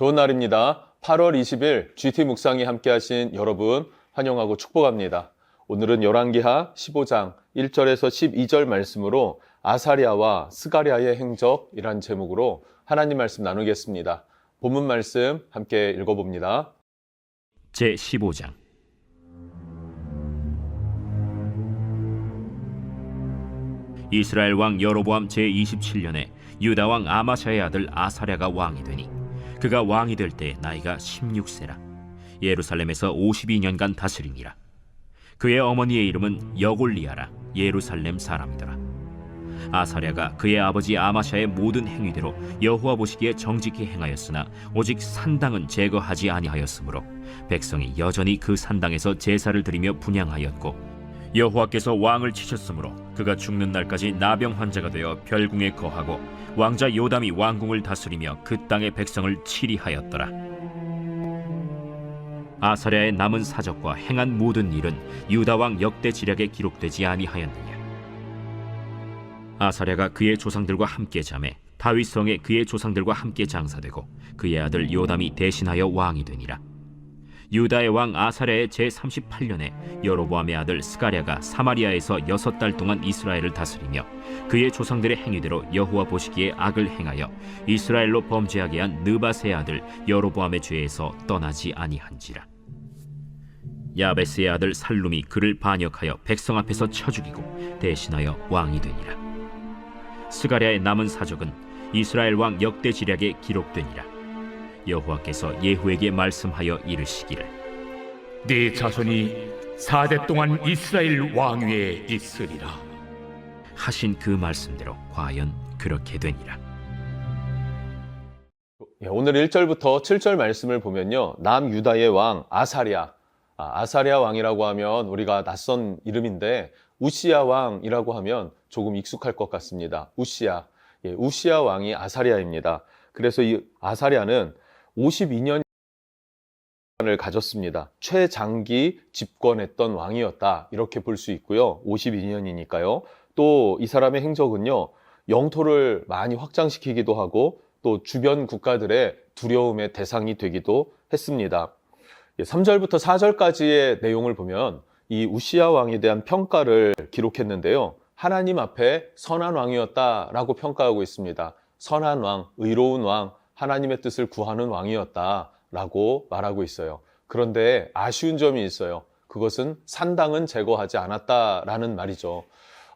좋은 날입니다. 8월 20일 GT 묵상이 함께 하신 여러분 환영하고 축복합니다. 오늘은 열왕기하 15장 1절에서 12절 말씀으로 아사리아와 스가리아의 행적이란 제목으로 하나님 말씀 나누겠습니다. 본문 말씀 함께 읽어봅니다. 제 15장 이스라엘 왕 여로보암 제 27년에 유다 왕 아마샤의 아들 아사랴가 왕이 되니 그가 왕이 될 때 나이가 16세라. 예루살렘에서 52년간 다스리니라. 그의 어머니의 이름은 여골리아라 예루살렘 사람이더라. 아사랴가 그의 아버지 아마샤의 모든 행위대로 여호와 보시기에 정직히 행하였으나 오직 산당은 제거하지 아니하였으므로 백성이 여전히 그 산당에서 제사를 드리며 분양하였고 여호와께서 왕을 치셨으므로 그가 죽는 날까지 나병 환자가 되어 별궁에 거하고 왕자 요담이 왕궁을 다스리며 그 땅의 백성을 치리하였더라. 아사랴의 남은 사적과 행한 모든 일은 유다 왕 역대 지략에 기록되지 아니하였느냐. 아사랴가 그의 조상들과 함께 잠에 다윗 성에 그의 조상들과 함께 장사되고 그의 아들 요담이 대신하여 왕이 되니라. 유다의 왕 아사랴의 제 38년에 여로보암의 아들 스가랴가 사마리아에서 여섯 달 동안 이스라엘을 다스리며 그의 조상들의 행위대로 여호와 보시기에 악을 행하여 이스라엘로 범죄하게 한 느바스의 아들 여로보암의 죄에서 떠나지 아니한지라. 야베스의 아들 살룸이 그를 반역하여 백성 앞에서 쳐 죽이고 대신하여 왕이 되니라. 스가랴의 남은 사적은 이스라엘 왕 역대 지략에 기록되니라. 여호와께서 예후에게 말씀하여 이르시기를 네 자손이 사대 동안 이스라엘 왕위에 있으리라. 하신 그 말씀대로 과연 그렇게 되니라. 예, 오늘 1절부터 7절 말씀을 보면요. 남유다의 왕 아사랴. 아, 아사랴 왕이라고 하면 우리가 낯선 이름인데 우시야 왕이라고 하면 조금 익숙할 것 같습니다. 우시야. 예, 우시야 왕이 아사랴입니다. 그래서 이 아사랴는 52년을 가졌습니다. 최장기 집권했던 왕이었다. 이렇게 볼 수 있고요. 52년이니까요. 또 이 사람의 행적은요. 영토를 많이 확장시키기도 하고 또 주변 국가들의 두려움의 대상이 되기도 했습니다. 3절부터 4절까지의 내용을 보면 이 우시아 왕에 대한 평가를 기록했는데요. 하나님 앞에 선한 왕이었다라고 평가하고 있습니다. 선한 왕, 의로운 왕, 하나님의 뜻을 구하는 왕이었다라고 말하고 있어요. 그런데 아쉬운 점이 있어요. 그것은 산당은 제거하지 않았다라는 말이죠.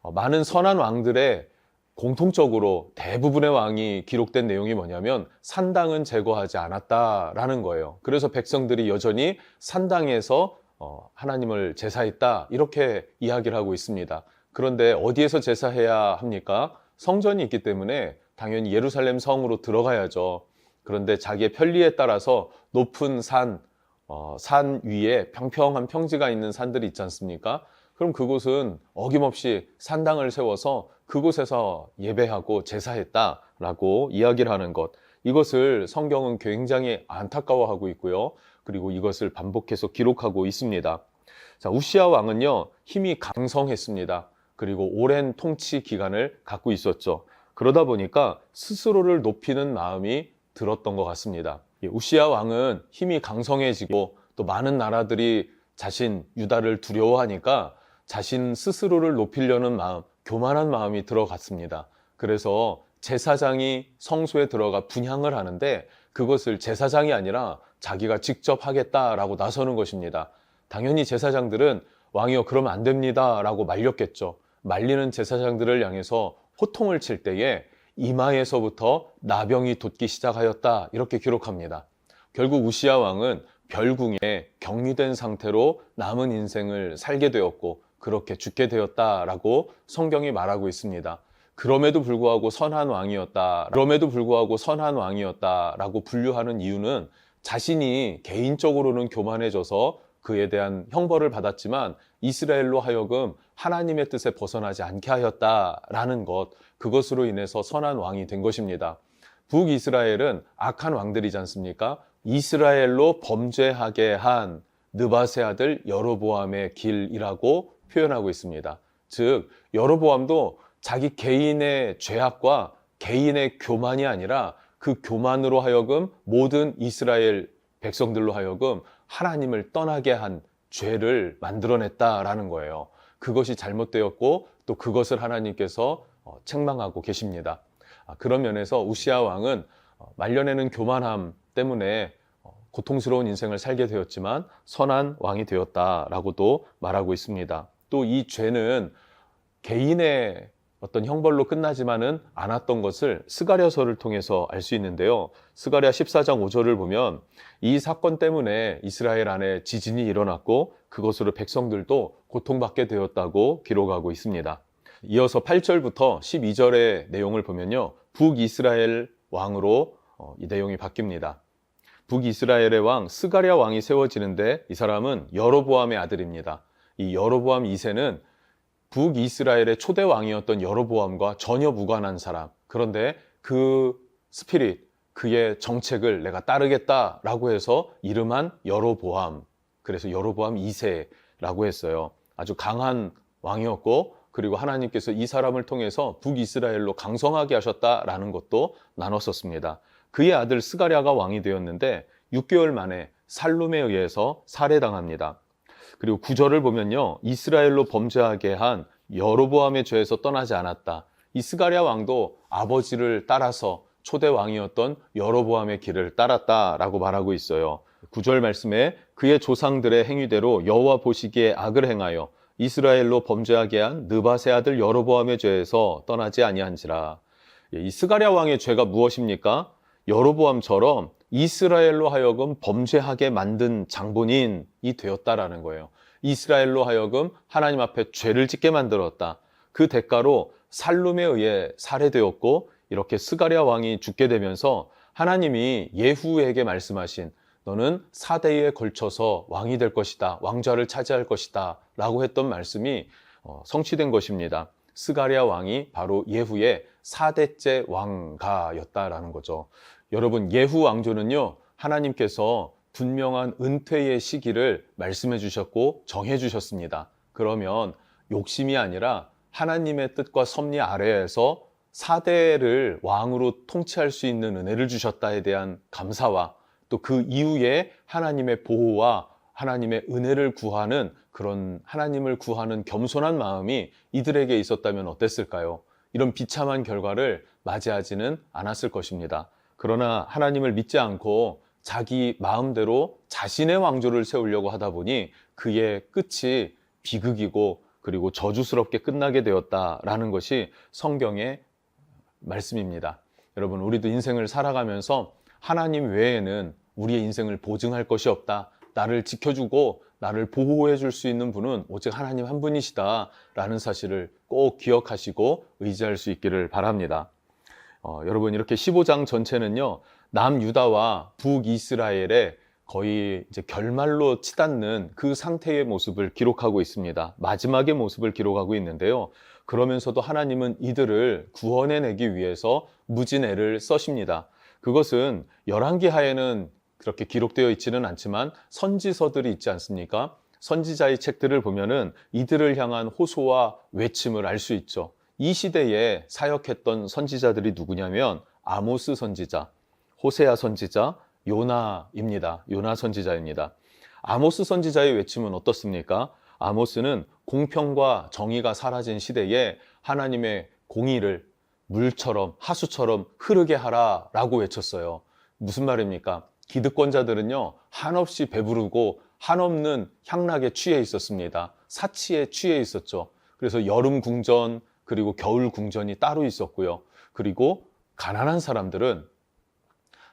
어, 많은 선한 왕들의 공통적으로 대부분의 왕이 기록된 내용이 뭐냐면 산당은 제거하지 않았다라는 거예요. 그래서 백성들이 여전히 산당에서 어, 하나님을 제사했다 이렇게 이야기를 하고 있습니다. 그런데 어디에서 제사해야 합니까? 성전이 있기 때문에 당연히 예루살렘 성으로 들어가야죠. 그런데 자기의 편리에 따라서 높은 산, 어, 산 위에 평평한 평지가 있는 산들이 있지 않습니까? 그럼 그곳은 어김없이 산당을 세워서 그곳에서 예배하고 제사했다라고 이야기를 하는 것. 이것을 성경은 굉장히 안타까워하고 있고요. 그리고 이것을 반복해서 기록하고 있습니다. 자, 우시아 왕은요, 힘이 강성했습니다. 그리고 오랜 통치 기간을 갖고 있었죠. 그러다 보니까 스스로를 높이는 마음이 들었던 것 같습니다. 이 우시아 왕은 힘이 강성해지고 또 많은 나라들이 자신 유다를 두려워하니까 자신 스스로를 높이려는 마음, 교만한 마음이 들어갔습니다. 그래서 제사장이 성소에 들어가 분향을 하는데 그것을 제사장이 아니라 자기가 직접 하겠다라고 나서는 것입니다. 당연히 제사장들은 왕이여 그러면 안 됩니다라고 말렸겠죠. 말리는 제사장들을 향해서 호통을 칠 때에 이마에서부터 나병이 돋기 시작하였다 이렇게 기록합니다. 결국 우시아 왕은 별궁에 격리된 상태로 남은 인생을 살게 되었고 그렇게 죽게 되었다라고 성경이 말하고 있습니다. 그럼에도 불구하고 선한 왕이었다. 그럼에도 불구하고 선한 왕이었다라고 분류하는 이유는 자신이 개인적으로는 교만해져서 그에 대한 형벌을 받았지만 이스라엘로 하여금 하나님의 뜻에 벗어나지 않게 하였다라는 것, 그것으로 인해서 선한 왕이 된 것입니다. 북이스라엘은 악한 왕들이지 않습니까? 이스라엘로 범죄하게 한 느바세 아들 여로보암의 길이라고 표현하고 있습니다. 즉, 여로보암도 자기 개인의 죄악과 개인의 교만이 아니라 그 교만으로 하여금 모든 이스라엘 백성들로 하여금 하나님을 떠나게 한 죄를 만들어냈다라는 거예요. 그것이 잘못되었고 또 그것을 하나님께서 어, 책망하고 계십니다. 아, 그런 면에서 우시아 왕은 어, 말년에는 교만함 때문에 어, 고통스러운 인생을 살게 되었지만 선한 왕이 되었다라고도 말하고 있습니다. 또 이 죄는 개인의 어떤 형벌로 끝나지만은 않았던 것을 스가랴서를 통해서 알 수 있는데요. 스가랴 14장 5절을 보면 이 사건 때문에 이스라엘 안에 지진이 일어났고 그것으로 백성들도 고통받게 되었다고 기록하고 있습니다. 이어서 8절부터 12절의 내용을 보면요. 북이스라엘 왕으로 어, 이 내용이 바뀝니다. 북이스라엘의 왕 스가랴 왕이 세워지는데 이 사람은 여로보암의 아들입니다. 이 여로보암 2세는 북이스라엘의 초대 왕이었던 여로보암과 전혀 무관한 사람. 그런데 그 스피릿, 그의 정책을 내가 따르겠다라고 해서 이름한 여로보암. 그래서 여로보암 2세라고 했어요. 아주 강한 왕이었고 그리고 하나님께서 이 사람을 통해서 북이스라엘로 강성하게 하셨다라는 것도 나눴었습니다. 그의 아들 스가랴가 왕이 되었는데 6개월 만에 살룸에 의해서 살해당합니다. 그리고 구절을 보면요. 이스라엘로 범죄하게 한 여로보암의 죄에서 떠나지 않았다. 이 스가랴 왕도 아버지를 따라서 초대 왕이었던 여로보암의 길을 따랐다라고 말하고 있어요. 구절 말씀에 그의 조상들의 행위대로 여호와 보시기에 악을 행하여 이스라엘로 범죄하게 한 느바세 아들 여로보암의 죄에서 떠나지 아니한지라. 예, 이 스가랴 왕의 죄가 무엇입니까? 여로보암처럼 이스라엘로 하여금 범죄하게 만든 장본인이 되었다라는 거예요. 이스라엘로 하여금 하나님 앞에 죄를 짓게 만들었다. 그 대가로 살룸에 의해 살해되었고 이렇게 스가랴 왕이 죽게 되면서 하나님이 예후에게 말씀하신 너는 사대에 걸쳐서 왕이 될 것이다. 왕좌를 차지할 것이다. 라고 했던 말씀이 어, 성취된 것입니다. 스가랴 왕이 바로 예후에 4대째 왕가였다라는 거죠. 여러분, 예후 왕조는요, 하나님께서 분명한 은퇴의 시기를 말씀해 주셨고 정해 주셨습니다. 그러면 욕심이 아니라 하나님의 뜻과 섭리 아래에서 4대를 왕으로 통치할 수 있는 은혜를 주셨다에 대한 감사와 또 그 이후에 하나님의 보호와 하나님의 은혜를 구하는 그런 하나님을 구하는 겸손한 마음이 이들에게 있었다면 어땠을까요? 이런 비참한 결과를 맞이하지는 않았을 것입니다. 그러나 하나님을 믿지 않고 자기 마음대로 자신의 왕조를 세우려고 하다 보니 그의 끝이 비극이고 그리고 저주스럽게 끝나게 되었다라는 것이 성경의 말씀입니다. 여러분, 우리도 인생을 살아가면서 하나님 외에는 우리의 인생을 보증할 것이 없다. 나를 지켜주고 나를 보호해 줄 수 있는 분은 오직 하나님 한 분이시다. 라는 사실을 꼭 기억하시고 의지할 수 있기를 바랍니다. 어, 여러분, 이렇게 15장 전체는요, 남유다와 북이스라엘의 거의 이제 결말로 치닫는 그 상태의 모습을 기록하고 있습니다. 마지막의 모습을 기록하고 있는데요. 그러면서도 하나님은 이들을 구원해내기 위해서 무진애를 써십니다. 그것은 열왕기 하에는 그렇게 기록되어 있지는 않지만 선지서들이 있지 않습니까? 선지자의 책들을 보면은 이들을 향한 호소와 외침을 알 수 있죠. 이 시대에 사역했던 선지자들이 누구냐면 아모스 선지자, 호세아 선지자, 요나입니다. 요나 선지자입니다. 아모스 선지자의 외침은 어떻습니까? 아모스는 공평과 정의가 사라진 시대에 하나님의 공의를 물처럼 하수처럼 흐르게 하라라고 외쳤어요. 무슨 말입니까? 기득권자들은요, 한없이 배부르고 한없는 향락에 취해 있었습니다. 사치에 취해 있었죠. 그래서 여름 궁전, 그리고 겨울 궁전이 따로 있었고요. 그리고 가난한 사람들은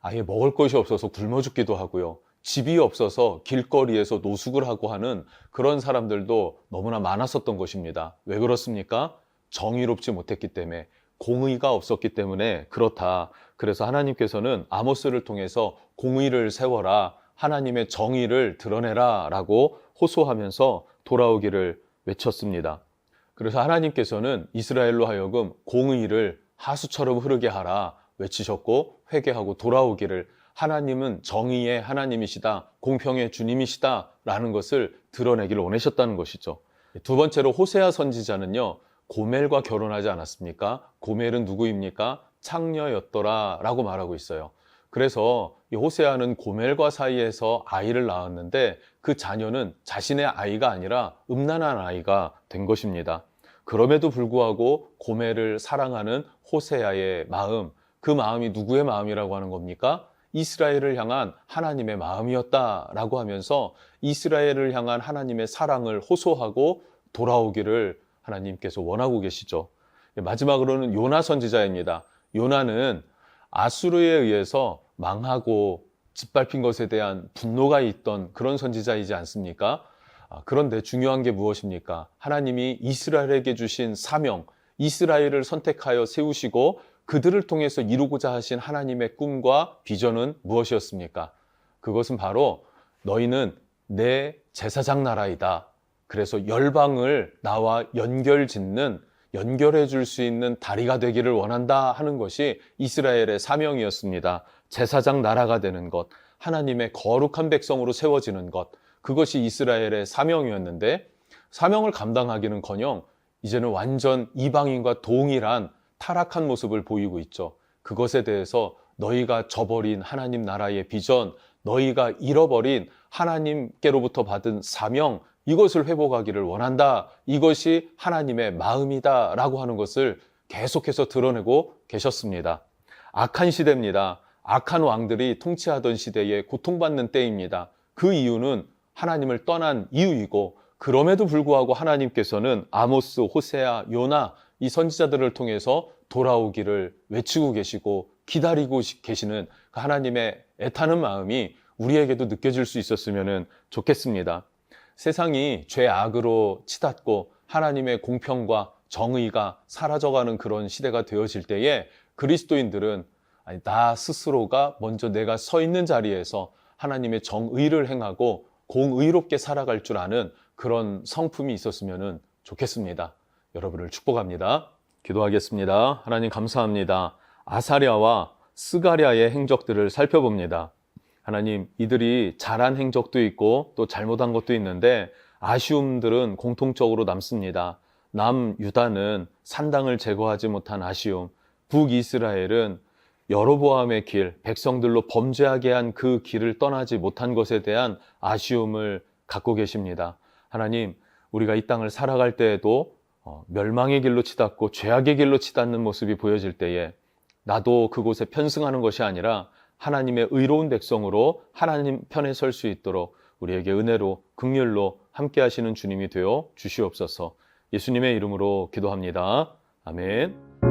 아예 먹을 것이 없어서 굶어 죽기도 하고요. 집이 없어서 길거리에서 노숙을 하고 하는 그런 사람들도 너무나 많았었던 것입니다. 왜 그렇습니까? 정의롭지 못했기 때문에 공의가 없었기 때문에 그렇다. 그래서 하나님께서는 아모스를 통해서 공의를 세워라. 하나님의 정의를 드러내라. 라고 호소하면서 돌아오기를 외쳤습니다. 그래서 하나님께서는 이스라엘로 하여금 공의를 하수처럼 흐르게 하라 외치셨고 회개하고 돌아오기를 하나님은 정의의 하나님이시다, 공평의 주님이시다 라는 것을 드러내기를 원하셨다는 것이죠. 두 번째로 호세아 선지자는요, 고멜과 결혼하지 않았습니까? 고멜은 누구입니까? 창녀였더라 라고 말하고 있어요. 그래서 이 호세아는 고멜과 사이에서 아이를 낳았는데 그 자녀는 자신의 아이가 아니라 음란한 아이가 된 것입니다. 그럼에도 불구하고 고멜을 사랑하는 호세아의 마음, 그 마음이 누구의 마음이라고 하는 겁니까? 이스라엘을 향한 하나님의 마음이었다라고 하면서 이스라엘을 향한 하나님의 사랑을 호소하고 돌아오기를 하나님께서 원하고 계시죠. 마지막으로는 요나 선지자입니다. 요나는 아수르에 의해서 망하고 짓밟힌 것에 대한 분노가 있던 그런 선지자이지 않습니까? 아, 그런데 중요한 게 무엇입니까? 하나님이 이스라엘에게 주신 사명, 이스라엘을 선택하여 세우시고 그들을 통해서 이루고자 하신 하나님의 꿈과 비전은 무엇이었습니까? 그것은 바로 너희는 내 제사장 나라이다. 그래서 열방을 나와 연결 짓는 연결해 줄 수 있는 다리가 되기를 원한다 하는 것이 이스라엘의 사명이었습니다. 제사장 나라가 되는 것, 하나님의 거룩한 백성으로 세워지는 것, 그것이 이스라엘의 사명이었는데 사명을 감당하기는 커녕 이제는 완전 이방인과 동일한 타락한 모습을 보이고 있죠. 그것에 대해서 너희가 저버린 하나님 나라의 비전, 너희가 잃어버린 하나님께로부터 받은 사명, 이것을 회복하기를 원한다. 이것이 하나님의 마음이다. 라고 하는 것을 계속해서 드러내고 계셨습니다. 악한 시대입니다. 악한 왕들이 통치하던 시대에 고통받는 때입니다. 그 이유는 하나님을 떠난 이유이고, 그럼에도 불구하고 하나님께서는 아모스, 호세아, 요나 이 선지자들을 통해서 돌아오기를 외치고 계시고 기다리고 계시는 그 하나님의 애타는 마음이 우리에게도 느껴질 수 있었으면 좋겠습니다. 세상이 죄악으로 치닫고 하나님의 공평과 정의가 사라져가는 그런 시대가 되어질 때에 그리스도인들은 아니, 나 스스로가 먼저 내가 서 있는 자리에서 하나님의 정의를 행하고 공의롭게 살아갈 줄 아는 그런 성품이 있었으면 좋겠습니다. 여러분을 축복합니다. 기도하겠습니다. 하나님 감사합니다. 아사랴와 스가랴의 행적들을 살펴봅니다. 하나님, 이들이 잘한 행적도 있고 또 잘못한 것도 있는데 아쉬움들은 공통적으로 남습니다. 남 유다는 산당을 제거하지 못한 아쉬움, 북 이스라엘은 여로보암의 길, 백성들로 범죄하게 한 그 길을 떠나지 못한 것에 대한 아쉬움을 갖고 계십니다. 하나님, 우리가 이 땅을 살아갈 때에도 어, 멸망의 길로 치닫고 죄악의 길로 치닫는 모습이 보여질 때에 나도 그곳에 편승하는 것이 아니라 하나님의 의로운 백성으로 하나님 편에 설 수 있도록 우리에게 은혜로 극률로 함께 하시는 주님이 되어 주시옵소서. 예수님의 이름으로 기도합니다. 아멘.